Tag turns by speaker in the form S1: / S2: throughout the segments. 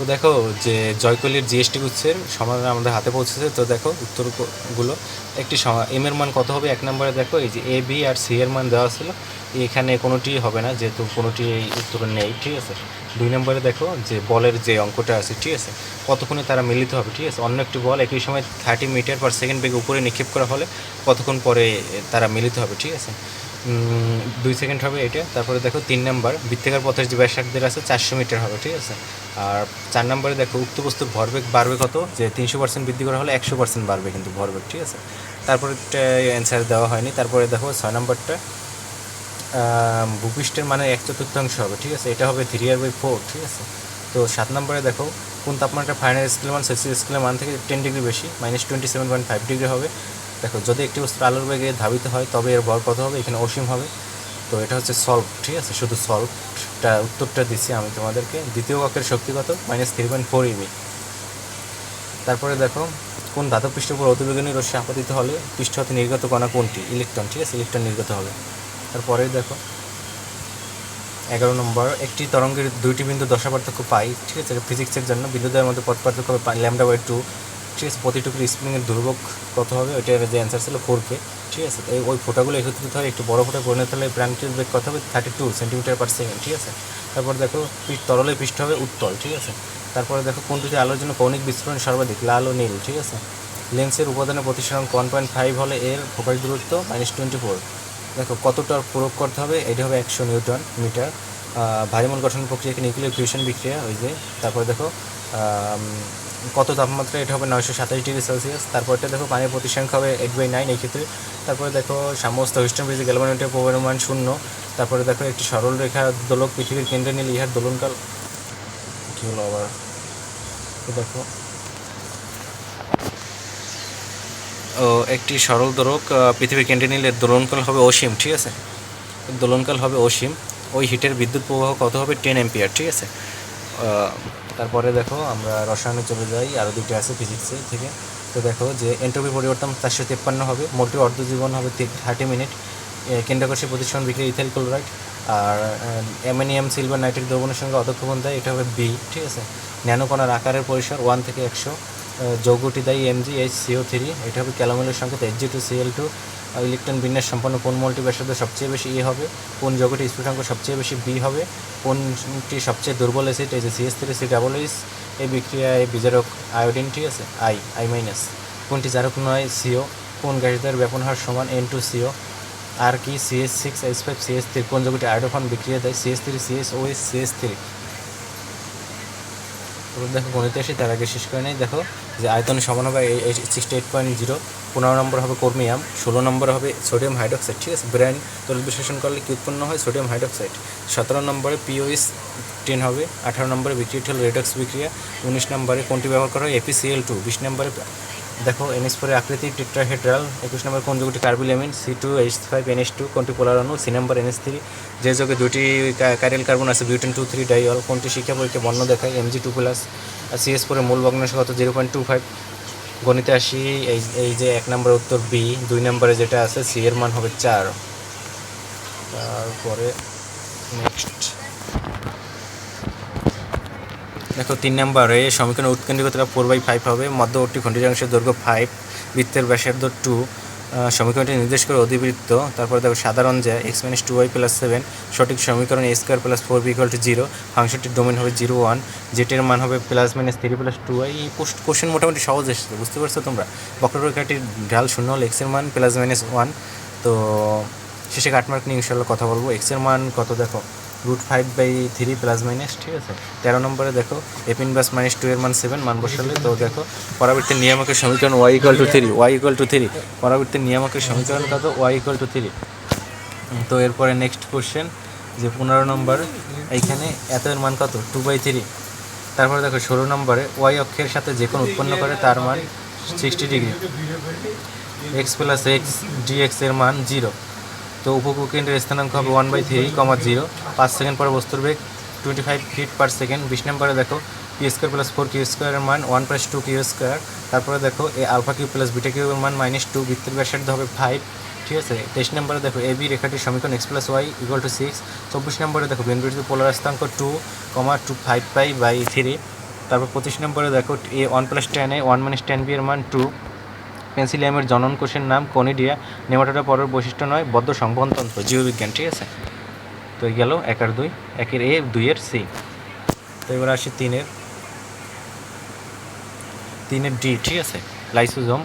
S1: তো দেখো যে জয়কলির জিএসটি গুচ্ছের সমাধান আমাদের হাতে পৌঁছেছে, তো দেখো উত্তরগুলো। একটি এম এর মান কত হবে? এক নম্বরে দেখো, এই যে এ বি আর সি এর মান দেওয়া ছিল। এখানে কোনোটি হবে না, যেহেতু কোনোটি এই উত্তরে নেই, ঠিক আছে? দুই নম্বরে দেখো যে বলের যে অঙ্কটা আছে, ঠিক আছে? কতক্ষণে তারা মিলিত হবে, ঠিক আছে? অন্য একটি বল একই সময় থার্টি মিটার পার সেকেন্ড বেগে উপরে নিক্ষেপ করা হলে কতক্ষণ পরে তারা মিলিত হবে, ঠিক আছে? দুই সেকেন্ড হবে এটা। তারপরে দেখো তিন নাম্বার, বৃত্তাকার পথের যে ব্যাসার্ধের আছে চারশো মিটার হবে, ঠিক আছে? আর চার নম্বরে দেখো উক্ত বস্তুর ভরবেগ বাড়বে কত? যে তিনশো পার্সেন্ট বৃদ্ধি করা হলে একশো পার্সেন্ট বাড়বে কিন্তু ভরবেগ, ঠিক আছে? তারপরে অ্যান্সার দেওয়া হয়নি। তারপরে দেখো ছয় নম্বরটা ভূপৃষ্ঠের মানে এক চতুর্থাংশ হবে, ঠিক আছে? এটা হবে থ্রি আর বাই ফোর ঠিক আছে? তো সাত নম্বরে দেখো কোন তাপমাত্রা ফাইনাল স্কেলের মান সেলসিয়াস স্কেলের মান থেকে টেন ডিগ্রি বেশি minus twenty seven point five degree হবে। দেখো, যদি একটি বস্তুর আলোর বেগে ধাবিত হয়, তবে এর ভর কত হবে? এখানে অসীম হবে। তো এটা হচ্ছে সলভ ঠিক আছে? শুধু সলভটা উত্তরটা দিচ্ছি আমি তোমাদেরকে। দ্বিতীয় কক্ষের শক্তি কত? Minus three point four eV তারপরে দেখো, কোন ধাতব পৃষ্ঠের উপর অতিবেগুনি রশ্মি আপতিত হলে পৃষ্ঠ হতে নির্গত কণা কোনটি? ইলেকট্রন ঠিক আছে? ইলেকট্রন নির্গত হবে। তারপরে দেখো, এগারো নম্বর, একটি তরঙ্গের দুইটি বিন্দু দশা পার্থক্য পাই, ঠিক আছে? ফিজিক্সের জন্য। বিন্দুদের মধ্যে পথ পার্থক্য হবে ল্যামডা বাই টু। ঠিক আছে প্রতিটুকুর স্প্রিংয়ের দুর্ভোগ কত হবে ওইটার যে অ্যান্সার ছিল ফোর কে ঠিক আছে? এই ওই ফোটাগুলো একত্রিত হয় একটু বড় ফোটা পরিণত হলে প্রাণটির বেগ কত হবে? Thirty two centimetre per second ঠিক আছে? তারপর দেখো তরলের পৃষ্ঠ হবে উত্তল ঠিক আছে? তারপরে দেখো কোনটিতে আলোর জন্য কৌণিক বিস্ফোরণ সর্বাধিক লাল ও নীল ঠিক আছে? লেন্সের উপাদানের প্রতিসরণ ওয়ান পয়েন্ট ফাইভ হলে এর ফোকাস দূরত্ব মাইনাস টোয়েন্টি ফোর দেখো কতটা প্রয়োগ করতে হবে? এটা হবে একশো নিউটন মিটার। আহ, ভারিমল গঠন প্রক্রিয়াকে নিউক্লিয়ার ফিউশন বিক্রিয়া ওই যে তারপরে দেখো কত তাপমাত্রা, এটা হবে নয়শো সাতাশ ডিগ্রি সেলসিয়াস। তারপরটা দেখো, পানির প্রতিসংখ্যা হবে এইট বাই নাইন এই ক্ষেত্রে। তারপরে দেখো, সমস্ত হুইস্টন ব্রিজে গ্যালভানোমিটার পরিমাণ শূন্য। তারপরে দেখো, একটি সরল রেখা দোলক পৃথিবীর কেন্দ্রে নিলে ইহার দোলনকাল কী হলো আবার? দেখো। ও, একটি সরল দোলক পৃথিবীর কেন্দ্রে নিলে দোলনকাল হবে অসীম, ঠিক আছে? দোলনকাল হবে অসীম। ওই হিটের বিদ্যুৎ প্রবাহ কত হবে? টেন এম্পিয়ার ঠিক আছে? তারপরে দেখো আমরা রসায়নে চলে যাই আরও দুটো আছে ফিজিক্সে থেকে। তো দেখো যে এন্ট্রপি পরিবর্তন চারশো তেপ্পান্ন হবে, মোটে অর্ধজীবন হবে থার্টি মিনিট কেন্দ্রাকর্ষী প্রতিষ্ঠান বিক্রি ইথাইল ক্লোরাইড আর অ্যামোনিয়াম সিলভার নাইট্রিক দ্রবণের সঙ্গে অধক্ষপণ দেয় এটা হবে বি ঠিক আছে? ন্যানোকণার আকারের পরিসর ওয়ান থেকে একশো যৌগটি দেয় এমজি এইচ সিও থ্রি এটা হবে ক্যালোমেলের সঙ্গে H G two CL two electron বিন্যাস সম্পন্ন কোন মলটি ব্যাসার্ধ সবচেয়ে বেশি এ হবে? কোন যৌগটি স্ফুটাঙ্ক সবচেয়ে বেশি বি হবে? কোনটি সবচেয়ে দুর্বল অ্যাসিড এই যে CS three C double H এই বিক্রিয়ায় বিজারক আয়োডিন ঠিক আছে? আই আই মাইনাস কোনটি জারক নয়? সিও কোন গ্যাসের ব্যাপন হার সমান এন টু সিও আর কি? CS six H five CS three কোন যৌগটি আয়োডোফান বিক্রিয়া দেয়? CS three CS O S CS three দেখো গণিতে আসি, তার আগে শেষ করে নেই। দেখো যে আয়তন সমান হবে সিক্সটি এইট পয়েন্ট জিরো পনেরো নম্বর হবে কর্মিয়াম, ষোলো নম্বর হবে সোডিয়াম হাইড্রক্সাইড ঠিক আছে? ব্র্যান্ড তরল বিশ্লেষণ করলে কি উৎপন্ন হয়? সোডিয়াম হাইড্রক্সাইড সতেরো নম্বরে পিওএস টেন হবে, আঠারো নম্বরে বিক্রিয়া হল রেডক্স বিক্রিয়া। উনিশ নম্বরে কোনটি ব্যবহার করা হয়? এপিসিএল টু বিশ নম্বরে দেখো এনএস পরে আকৃতি টেট্রাহেড্রাল একুশ নম্বর কোন যুগটি carbylamine C two H five NS two কোনটি পোলার অণু সি নম্বর এনএস থ্রি যে যোগে দুটি কাইরেল কার্বন আছে বিউটেন টু থ্রি ডাইঅল কোনটি শিক্ষা পরীক্ষা বর্ণ দেখায় এমজি টু প্লাস আর সিএস পরে মূল ভগ্নাংশ কত জিরো পয়েন্ট টু ফাইভ গণিতে আসি, এই এই যে এক নম্বর উত্তর বি দুই নম্বরে যেটা আছে সি এর মান হবে চার। তারপরে নেক্সট দেখো, তিন নম্বরে সমীকরণ উৎকেন্দ্রিকতা ফোর বাই ফাইভ হবে। মধ্যবর্তী খণ্ডিতাংশের দৈর্ঘ্য ফাইভ বৃত্তের ব্যাসার্ধ টু সমীকরণটি নির্দেশ করে অধিবৃত্ত। তারপরে দেখো, সাধারণ যে X minus two Y plus seven সঠিক সমীকরণ এ স্কোয়ার প্লাস ফোর বিকল টু জিরো ফাংশনটির ডোমেন হবে জিরো ওয়ান জেটের মান হবে plus minus three plus two Y এই পোস্ট কোশ্চেন মোটামুটি সহজ এসেছে, বুঝতে পারছ তোমরা? বক্ররেখাটির ঢাল শূন্য হল এক্সের মান প্লাস মাইনাস ওয়ান তো শেষে কাটমার্ক নিয়ে ইনশাল্লাহ কথা বলব। এক্সের মান কত দেখো? Root five by three plus minus, ঠিক আছে? তেরো নম্বরে দেখো এপিন বাস মাইনাস টু এর মান সেভেন মান বসালে তো দেখো, পরবর্তী নিয়ামকের সমীকরণ Y equal to three Y equal to three পরবর্তী নিয়ামকের সমীকরণ কত? ওয়াই ইকুয়াল টু থ্রি তো এরপরে নেক্সট কোশ্চেন যে পনেরো নম্বর, এইখানে এত এর মান কত? টু বাই থ্রি তারপরে দেখো, ষোলো নম্বরে ওয়াই অক্ষের সাথে যে কোনো উৎপন্ন করে, তার মান sixty degree X plus X DX এর মান জিরো তো উপকুকেন্দ্রের স্থানাঙ্ক হবে one by three comma zero পাঁচ সেকেন্ড পরে বস্তুর বেগ twenty five feet per second বিশ নম্বরে দেখো Q square plus four Q স্কোয়ারের মান one plus two Q square তারপরে দেখো, A alpha Q plus beta কিউবের মান মাইনাস টু বৃত্তের ব্যাসার্ধ হবে ফাইভ ঠিক আছে? তেইশ নম্বরে দেখো এ বি রেখাটির সমীকরণ X plus Y equal to six চব্বিশ নম্বরে দেখো বিন্দুটিতে পোলার স্থানাঙ্ক two comma two five pi by three তারপর পঁচিশ নম্বরে দেখো A one plus ten A one minus ten B এর মান টু পেন্সিলিয়ামের জনন কোষের নাম কনিডিয়া, নেমাটোডা পরের বৈশিষ্ট্য নয়, বদ্ধ সংবহনতন্ত্র জীববিজ্ঞান ঠিক আছে। তো গেল এক আর দুই, একের এ দুইয়ের সি। তো এবার আসি তিনের। তিনের ডি, ঠিক আছে? লাইসোজোম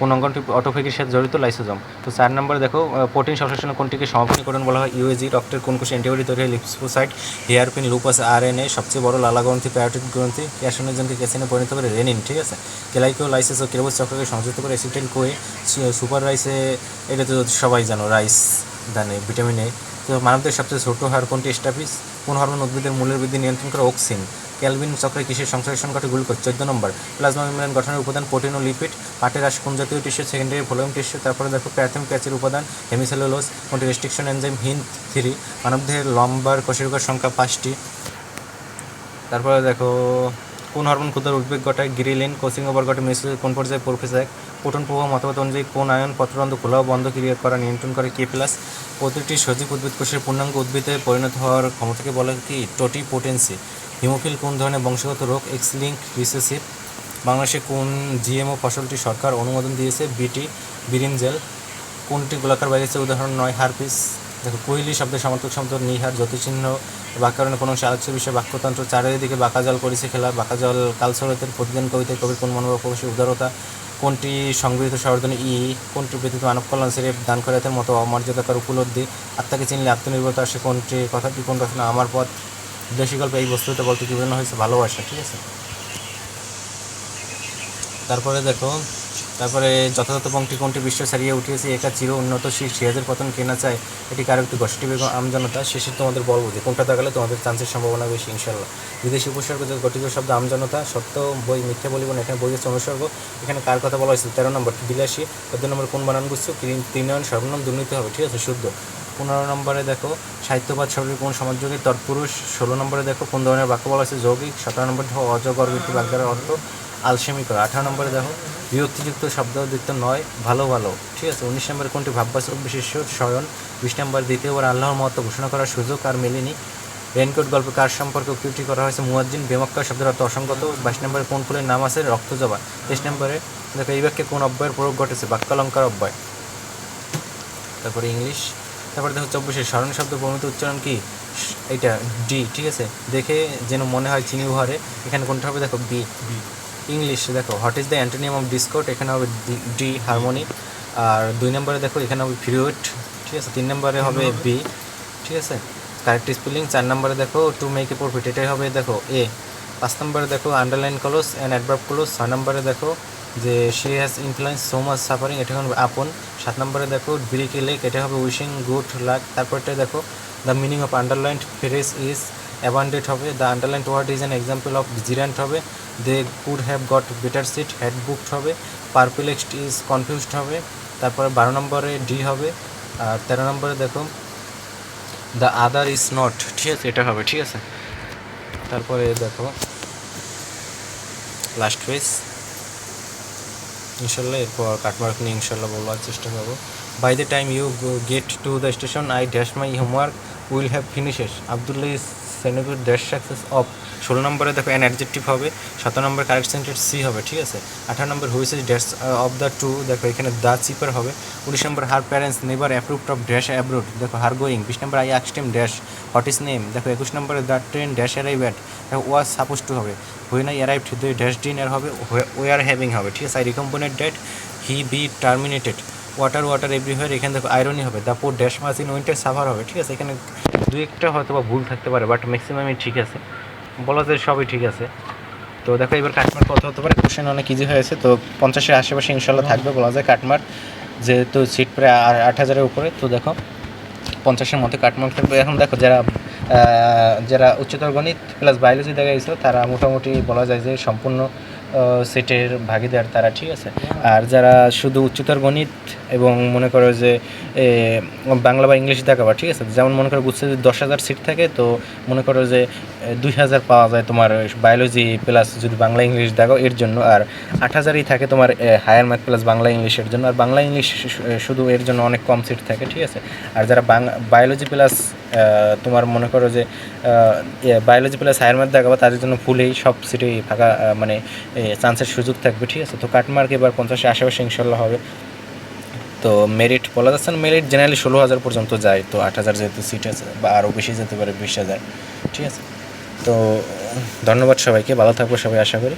S1: কোন অঙ্গনটি অটোফেগের সাথে জড়িত, লাইসোজোম। তো চার নম্বরে দেখো প্রোটিন সংশ্লেষণ কোনটিকে সমাপনীকরণ বলা হয়। ইউএজি রক্তের কোন কোষে অ্যান্টিবডি তৈরি হয় লিপসোসাইট hairpin loops R N A সবচেয়ে বড় লালা গ্রন্থি, প্যারোটিক গ্রন্থি, ক্যাশনোজনকে ক্যাসিনে পরিণত করে রেনিন, ঠিক আছে? কেলাইকো লাইসেস ও কেরবস চক্রকে সংযুক্ত করে অ্যাসিটাইল কোয়ে সুপার রাইসে, এটা তো সবাই জানো, রাইস জানে ভিটামিন এ। তো মানবদের সবচেয়ে ছোট হার কোনটি? স্টাপিস কোন হরমোন উদ্ভিদের মূল্যের বৃদ্ধি নিয়ন্ত্রণ করে অক্সিন। ক্যালভিন চক্রে কিসের সংশ্লেষণ ঘটে গ্লুকোজ চোদ্দ নম্বর। প্লাজমা মেমব্রেন গঠনের উপাদান প্রোটিন ও লিপিড, পাটের রাশ কোন জাতীয় টিস্যু সেকেন্ডারি ভলিউম টিস্যু তারপরে দেখো প্যাথম প্যাচের উপাদান হেমিসেলোলোস কোনটি রেস্ট্রিকশন এনজাইম হিন থ্রি মানবদেহের লম্বার কোষের সংখ্যা পাঁচটি। তারপরে দেখো, কোন হরমোন ক্ষুদ্র উদ্বেগ ঘটায়? গ্রিলিন কোচিং ওভার ঘটে মেসেজ কোন পর্যায়ে প্রোফেসার প্রোটন প্রবাহ মতবাদ অনুযায়ী কোন আয়ন পত্রবন্ধ খোলা বন্ধ ক্রিয়া করা, নিয়ন্ত্রণ করে কে প্লাস প্রতিটি সজীব উদ্ভিদ কোষের পূর্ণাঙ্গ উদ্ভিদে পরিণত হওয়ার ক্ষমতাকে বলে কি? টোটি পোটেন্সি হিমোফিল কোন ধরনের বংশগত রোগ? এক্স লিঙ্ক রিসেসিভ বাংলাদেশে কোন জিএমও ফসলটি সরকার অনুমোদন দিয়েছে? বিটি বিরিনজেল কোনটি গোলাকার বাইরেছে উদাহরণ নয়, হারপিস। দেখো, কোহলি শব্দের সমর্থক শব্দ নিহার জ্যোতিচিহ্ন ব্যাকরণে কোনো অংশে আলোচ্য বিষয়, বাক্যতন্ত্র, চারিদিকে বাঁকা জল করেছে খেলা, বাঁকা জল কালসরতের প্রতিদিন কবিতায় কবির কোন মনোভাব প্রকাশের উদারতা, কোনটি সংগৃহীত সর্বজনে ই, কোনটি ব্যতীত মানব কল্যাণ সেরে দান করে এদের মতো অমর্যাদাকার উপলব্ধি, আত্মাকে চিনলে আত্মনির্ভরতা আসে, কোনটি, কথাটি কোন রচনা, আমার পথ। দেশি গল্প, এই বস্তুতে বলতে কি বোঝানো হয়েছে? ভালোবাসা, ঠিক আছে? তারপরে দেখো, তারপরে যথাযথ পঙ্ক্তি কোনটি বিশ্ব ছাড়িয়ে উঠিয়েছে? একা চির উন্নত শীষ সিরাজের পতন কেনা চায়? এটি কারও একটি গোষ্ঠী বেগম আমজনতা? শেষে তোমাদের বলব যে কোনটা তাকালে তোমাদের চান্সের সম্ভাবনা বেশি ইনশাল্লাহ বিদেশি উপসর্গ গঠিত শব্দ আমজনতা, সত্য, বই, মিথ্যা বলিব না, এখানে বই হচ্ছে অনুসর্গ। এখানে কার কথা বলা হয়েছে? তেরো নম্বর বিলাসী। চোদ্দ নম্বর, কোন বানান বুঝছ তিন নয়ন সর্বনাম দুর্নীতি হবে, ঠিক আছে? শুদ্ধ। পনেরো নম্বরে দেখো, সাহিত্যবাদ শব্দের কোন সমাজযোগী, তৎপুরুষ, ষোলো নম্বরে দেখো, কোন ধরনের বাক্য বলা হয়েছে যৌগিক, সতেরো নম্বর দেখো, অজগর বৃত্তি বাগদারের অর্থ আলসেমি করা। আঠারো নম্বরে দেখো বিরক্তিযুক্ত শব্দযুক্ত নয়, ভালো ভালো। ঠিক আছে? উনিশ নম্বরে কোনটি ভাববাচক বিশেষ্য? স্বয়ন বিশ নম্বর দ্বিতীয়বার আল্লাহর মহত্ব ঘোষণা করার সুযোগ আর মেলেনি রেনকোট গল্প কার সম্পর্কে উক্তিটি করা হয়েছে? মুয়াজ্জিন, বেমক্কা শব্দের অর্থ অসংগত। বাইশ নম্বরে কোন ফুলের নাম আছে? রক্তজবা তেইশ নম্বরে দেখো, এই বাক্যে কোন অব্যয়ের প্রয়োগ ঘটেছে? বাক্যালঙ্কার অব্যয়। তারপরে ইংলিশ। তারপরে দেখো চব্বিশে স্মরণ শব্দ প্রমিত উচ্চারণ কি? এটা ডি ঠিক আছে? দেখে যেন মনে হয় চিনি উহারে। এখানে কোনটা হবে? দেখো বি বি। ইংলিশ দেখো what is the antonym of discord এখানে হবে ডি হারমোনি। আর দুই নম্বরে দেখো এখানে হবে ফ্লুইড ঠিক আছে? তিন নম্বরে হবে বি ঠিক আছে? Correct spelling. চার নম্বরে দেখো টু মেক এ প্রফিট এটাই হবে দেখো এ। পাঁচ নম্বরে দেখো underline clause and adverb clause ছয় নম্বরে দেখো যে she has influence so much suffering এটা হবে আপন। সাত নম্বরে দেখো ব্রিকে লেক এটা হবে উইশিং গুড লাক তারপরটা দেখো the meaning of underlined phrase is abandoned হবে। The underlined word is an example of gerund হবে। They could have got better seat had booked হবে। পারপ্লেক্সড ইজ কনফিউজড হবে। তারপরে বারো নম্বরে ডি হবে। আর তেরো নম্বরে দেখো দ্য আদার ইজ নট ঠিক আছে, এটা হবে, ঠিক আছে? তারপরে দেখো লাস্ট ফেজ ইনশাল্লাহ, এরপর কাটমার্ক নিয়ে ইনশাল্লাহ বলার চেষ্টা করব। By the time you get to the station I dash my homework will have finishes Abdullah is সেনেগুড dash success of ষোলো নম্বরে দেখো অ্যান অ্যাডজেক্টিভ হবে, সতেরো নম্বর কারেক্ট সেন্টেন্স সি হবে, ঠিক আছে? আঠারো number whose is dash of the two দেখো এখানে দ্য চিপার হবে। উনিশ number her parents never approved of dash abroad দেখো হার গোয়িং বিশ number I asked them dash what is name দেখো একুশ নম্বরে the train dash arrive at দেখো ওয়াজ সাপোজ টু হবে। When I arrive the dash dinner হবে we are having হবে, ঠিক আছে? I recommend that he be terminated water water everywhere এখানে দেখো আয়রনি হবে। তারপর dash mass in winter suffer হবে। ঠিক আছে? এখানে দু একটা হয়তো বা ভুল থাকতে পারে বাট ম্যাক্সিমামই ঠিক আছে। বলা যায় সবই ঠিক আছে। তো দেখো, এবার কাটমার কত হতে পারে? কোশ্চেন অনেক ইজি হয়েছে তো পঞ্চাশের আশেপাশে ইনশাল্লাহ থাকবে বলা যায় কাটমার যেহেতু সিট প্রায় আট হাজারের উপরে, তো দেখো, পঞ্চাশের মধ্যে কাটমার্ক থাকবে। এখন দেখো, যারা যারা উচ্চতর গণিত প্লাস বায়োলজি দেখা গেছিল, তারা মোটামুটি বলা যায় যে সম্পূর্ণ সিটের ভাগিদার তারা, ঠিক আছে? আর যারা শুধু উচ্চতর গণিত এবং মনে করো যে বাংলা বা ইংলিশ দেখাবা ঠিক আছে? যেমন মনে করো বুঝছে যদি দশ হাজার সিট থাকে, তো মনে করো যে দুই হাজার পাওয়া যায় তোমার বায়োলজি প্লাস যদি বাংলা ইংলিশ দেখো এর জন্য, আর আট হাজারই থাকে তোমার হায়ার ম্যাথ প্লাস বাংলা ইংলিশের জন্য, আর বাংলা ইংলিশ শুধু এর জন্য অনেক কম সিট থাকে, ঠিক আছে? আর যারা বায়োলজি প্লাস তোমার মনে করো যে বায়োলজি প্লাস হায়ার ম্যাথ দেখাবো, তাদের জন্য ফুলেই সব সিটেই ফাঁকা মানে চান্সের সুযোগ থাকবে, ঠিক আছে? তো কাটমার্ক এবার পঞ্চাশের আশেপাশে ইনশাল্লাহ হবে। তো মেরিট বলা যাচ্ছে না মেরিট জেনারেলি ষোলো হাজার পর্যন্ত যায়, তো আট হাজার যেহেতু সিট আছে বা আরও বেশি যেতে পারে, বিশ হাজার, ঠিক আছে? তো ধন্যবাদ সবাইকে, ভালো থাকব সবাই, আশা করি।